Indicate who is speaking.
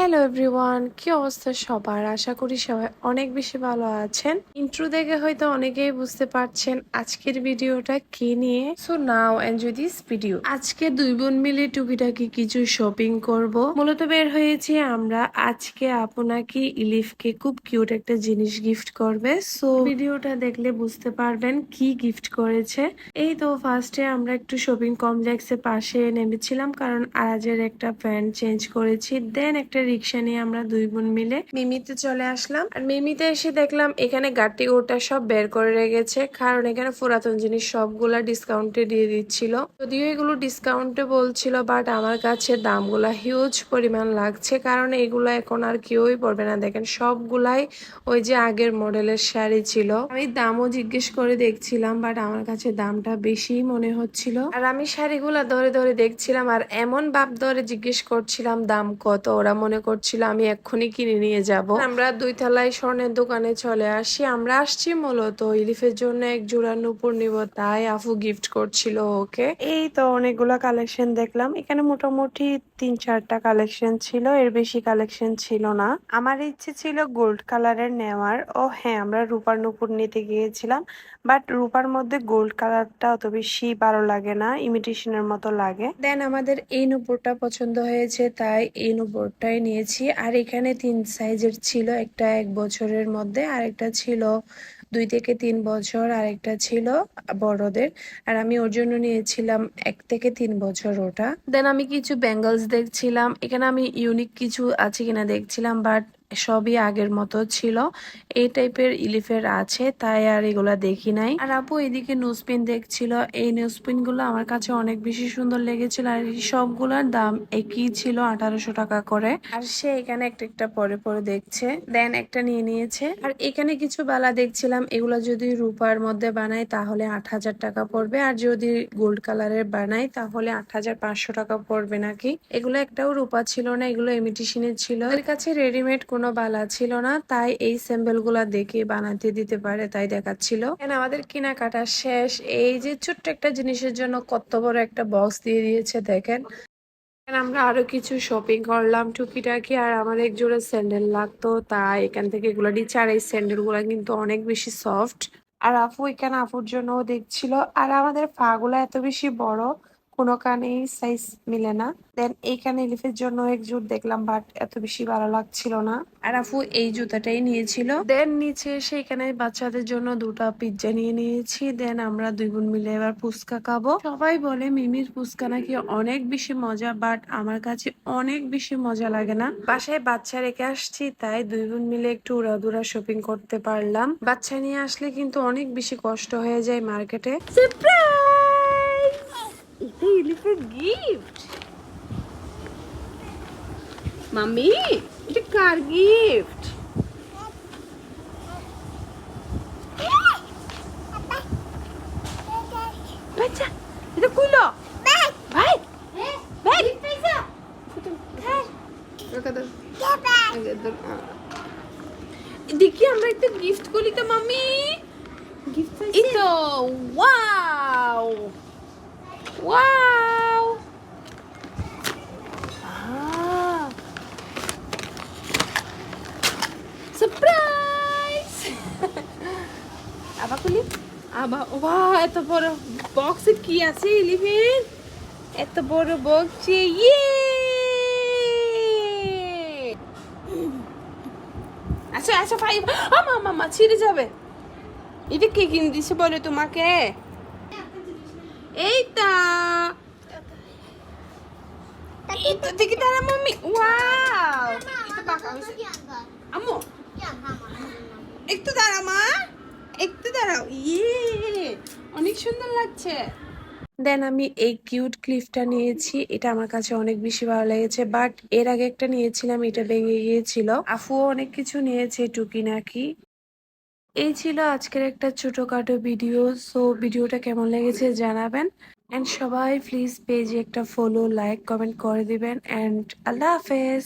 Speaker 1: Hello everyone কি অবস্থা সবার? আশা করি সবাই অনেক বেশি ভালো আছেন। ইন্ট্রো দেখে হয়তো অনেকেই বুঝতে পারছেন আজকের ভিডিওটা কি নিয়ে। So now enjoy this video আজকে দুই বোন মিলে টুকিটাকি কিছু শপিং করব। মূলত বের হয়েছি আমরা। আজকে আপনাকে ইলিফকে খুব কিউট একটা জিনিস গিফট করবে। সো ভিডিওটা দেখলে বুঝতে পারবেন কি গিফট করেছে। এই তো ফার্স্টে আমরা একটু শপিং কমপ্লেক্সের পাশে নেমেছিলাম, কারণ আরাজের একটা প্যান্ট চেঞ্জ করেছি। দেন একটা রিক্সা নিয়ে আমরা দুই বোন মিলে মিমিতে চলে আসলাম। আর মিমিতে এসে দেখলাম এখানে গাটি ওটা সব বের করে রেখেছে, কারণ এখানে পুরাতন জিনিস সবগুলা ডিসকাউন্টে দিয়ে দিচ্ছিল। যদিও এগুলো ডিসকাউন্টে বলছিল বাট আমার কাছে দামগুলা হিউজ পরিমাণ লাগছে, কারণ এগুলো এখন আর কেউই পড়বে না। দেখেন, সবগুলাই ওই যে আগের মডেলের শাড়ি ছিল। আমি দামও জিজ্ঞেস করে দেখছিলাম বাট আমার কাছে দামটা বেশি মনে হচ্ছিল। আর আমি শাড়িগুলা ধরে ধরে দেখছিলাম, আর এমন বাপ ধরে জিজ্ঞেস করছিলাম, দাম কত? ওরা মনে করছিল আমি এক্ষুনি কিনে নিয়ে যাব। আমরা দুই তলায় স্বর্ণের দোকানে চলে আসি। আমরা আসছি মূলত ইলিফের জন্য এক জোড়া নুপুর নিব তাই আফু গিফট করছিল ওকে। এই তো অনেকগুলা কালেকশন দেখলাম। এখানে মোটামুটি তিন চারটা কালেকশন ছিল এর বেশি কালেকশন ছিল না। আমার ইচ্ছে ছিল গোল্ড কালারের নেওয়ার। ও হ্যাঁ আমরা রূপার নুপুর নিতে গিয়েছিলাম বাট রূপার মধ্যে গোল্ড কালারটা অত বেশি ভালো লাগে না ইমিটেশনের মতো লাগে। দেন আমাদের এই নুপুরটা পছন্দ হয়েছে তাই এই নুপুরটাই নিয়েছি। আর এখানে তিন সাইজের ছিল, একটা এক বছরের মধ্যে, আর একটা ছিল দুই থেকে তিন বছর, আর একটা ছিল বড়দের। আর আমি ওর জন্য নিয়েছিলাম এক থেকে তিন বছর ওটা। দেন আমি কিছু ব্যাঙ্গলস দেখছিলাম। এখানে আমি ইউনিক কিছু আছে কিনা দেখছিলাম বাট সবই আগের মতো ছিল। এই টাইপের ইলিফের আছে, তাই আর এগুলা দেখি নাই। আর আপু, এদিকে নোজপিন দেখছিল। এই নোজপিনগুলো আমার কাছে অনেক বেশি সুন্দর লেগেছিল আর সবগুলার দাম একই ছিল আঠারোশো টাকা করে। আর সে এখানে একটা একটা পরে পরে দেখছে দেন একটা নিয়ে নিয়েছে। আর এখানে কিছু বালা দেখছিলাম, এগুলা যদি রূপার মধ্যে বানাই তাহলে আট হাজার টাকা পড়বে, আর যদি গোল্ড কালারের বানাই তাহলে আট হাজার পাঁচশো টাকা পড়বে নাকি? এগুলো একটাও রূপা ছিল না, এগুলো ইমিটেশনের ছিল। এর কাছে রেডিমেড কোনো বালা ছিল না, তাই এই স্যাম্পলগুলা দেখে বানাতে দিতে পারে, তাই দেখাচ্ছিল। আমাদের কেনাকাটা শেষ। এই যে ছোট্ট একটা জিনিসের জন্য কত বড় একটা বক্স দিয়ে দিয়েছে, দেখেন। আমরা আরও কিছু শপিং করলাম টুকিটাকি, আর আমার এক জোড়া স্যান্ডেল লাগতো, তাই এখান থেকে এগুলো নিচ্ছে আর এই স্যান্ডেলগুলা কিন্তু অনেক বেশি সফট আর আপু এখানে আপুর জন্যও দেখছিল। আর আমাদের পা গুলা এত বেশি বড় কোনো কানেই সাইজ মিলে না। দেন এইখানে এলিফের জন্য এক জুট দেখলাম বাট এত বেশি ভালো লাগছিল না। আর আপু এই জুতাটাই নিয়েছিল? দেন নিচে এসে এখানে বাচ্চাদের জন্য দুটা পিৎজা নিয়ে নিয়েছি। দেন আমরা দুই বোন মিলে এবার ফুচকা খাব। সবাই বলে মিমির ফুচকা নাকি অনেক বেশি মজা বাট আমার কাছে অনেক বেশি মজা লাগে না। বাসায় বাচ্চা রেখে আসছি তাই দুই বোন মিলে একটু উড়াদুরা শপিং করতে পারলাম। বাচ্চা নিয়ে আসলে কিন্তু অনেক বেশি কষ্ট হয়ে যায় মার্কেটে। গিফট মাম্মি এটা কার গিফট বাচ্চা এটা কুইলো ভাই ভাই দেখি আমরা একটা গিফট করি তো মাম্মি গিফট এই তো ওয়াও ওয়াও Ah. সারপ্রাইজ আবার খুলি আবার ওয়া এত বড় বক্সে কি আছে ইলিভেন এত বড় বক্সে ইয়ে আচ্ছা আচ্ছা ভাই আমা মামা ছিঁড়ে যাবে। এটা কে কিনে দিছে বলে তোমাকে? এই তো দেখি তারা মাম্মি ওয়াও এটা পাকা হয়েছে আম্মু একটু দাঁড়া মা একটু দাঁড়াও ইয়ে অনেক সুন্দর লাগছে দেন আমি এই কিউট ক্লিপটা নিয়েছি। এটা আমার কাছে অনেক বেশি ভালো লেগেছে বাট এর আগে একটা নিয়েছিলাম এটা ভেঙে গিয়েছিল। আফুও অনেক কিছু নিয়েছে টুকি নাকি। এই ছিল আজকের একটা ছোটোখাটো ভিডিও সো ভিডিওটা কেমন লেগেছে জানাবেন। এন্ড সবাই প্লিজ পেজে একটা ফলো লাইক কমেন্ট করে দিবেন এন্ড আল্লাহ হাফেজ!